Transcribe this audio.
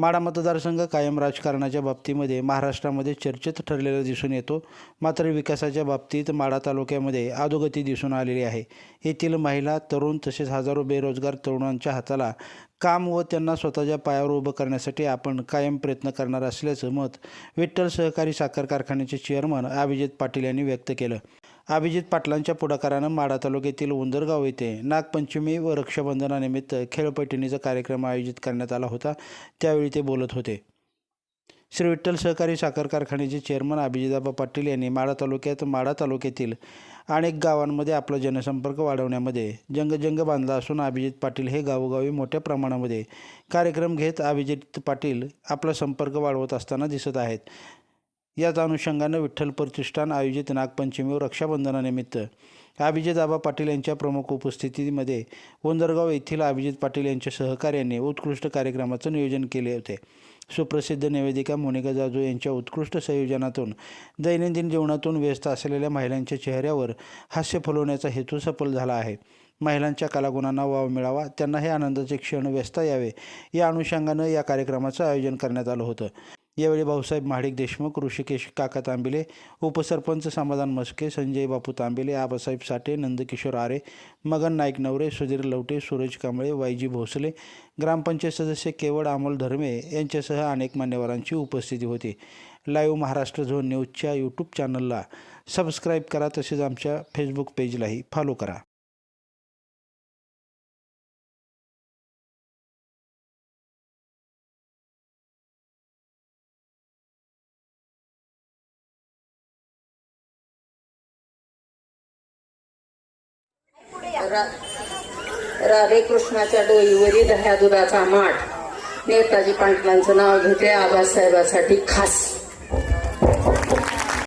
माढा मतदारसंघ कायम राजकारणाच्या बाबतीमध्ये महाराष्ट्रामध्ये चर्चेत ठरलेला दिसून येतो. मात्र विकासाच्या बाबतीत माढा तालुक्यामध्ये अधोगती दिसून आलेली आहे. येथील महिला तरुण तसेच हजारो बेरोजगार तरुणांच्या हाताला काम व त्यांना स्वतःच्या पायावर उभं करण्यासाठी आपण कायम प्रयत्न करणार असल्याचं मत विठ्ठल सहकारी साखर कारखान्याचे चेअरमन अभिजित पाटील यांनी व्यक्त केलं. अभिजित पाटलांच्या पुढाकारानं माढा तालुक्यातील उंदरगाव येथे नागपंचमी व रक्षाबंधनानिमित्त खेळपैठणीचा कार्यक्रम आयोजित करण्यात आला होता. त्यावेळी ते बोलत होते. श्री विठ्ठल सहकारी साखर कारखान्याचे चेअरमन अभिजिताबा पाटील यांनी माढा तालुक्यात माढा तालुक्यातील अनेक गावांमध्ये आपला जनसंपर्क वाढवण्यामध्ये जंगजंग बांधला असून अभिजित पाटील हे गावोगावी मोठ्या प्रमाणामध्ये कार्यक्रम घेत अभिजित पाटील आपला संपर्क वाढवत असताना दिसत आहेत. याच अनुषंगानं विठ्ठल प्रतिष्ठान आयोजित नागपंचमी व रक्षाबंधनानिमित्त अभिजितआबा पाटील यांच्या प्रमुख उपस्थितीमध्ये वंदरगाव येथील अभिजित पाटील यांच्या सहकार्याने उत्कृष्ट कार्यक्रमाचं नियोजन केले होते. सुप्रसिद्ध निवेदिका मोनिका जाजू यांच्या उत्कृष्ट संयोजनातून दैनंदिन जीवनातून व्यस्त असलेल्या महिलांच्या चेहऱ्यावर हास्य फुलवण्याचा हेतू सफल झाला आहे. महिलांच्या कलागुणांना वाव मिळावा त्यांना हे आनंदाचे क्षण व्यस्त यावे या अनुषंगानं या कार्यक्रमाचं आयोजन करण्यात आलं होतं. यावेळी भाऊसाहेब महाडिक देशमुख ऋषिकेश काका तांबिले उपसरपंच समाधान मस्के संजय बापू तांबिले आबासाहेब साठे नंदकिशोर आरे मगन नाईक नवरे सुधीर लवटे सूरज कांबळे वायजी भोसले ग्रामपंचायत सदस्य केवळ अमोल धर्मे यांच्यासह अनेक मान्यवरांची उपस्थिती होती. लाईव्ह महाराष्ट्र झोन न्यूजच्या यूट्यूब चॅनलला सबस्क्राईब करा तसेच आमच्या फेसबुक पेजलाही फॉलो करा. राधे कृष्णाच्या डोईवरील दह्या दुधाचा माठ. नेताजी पाटलांचं नाव घेते आबासाहेबासाठी खास.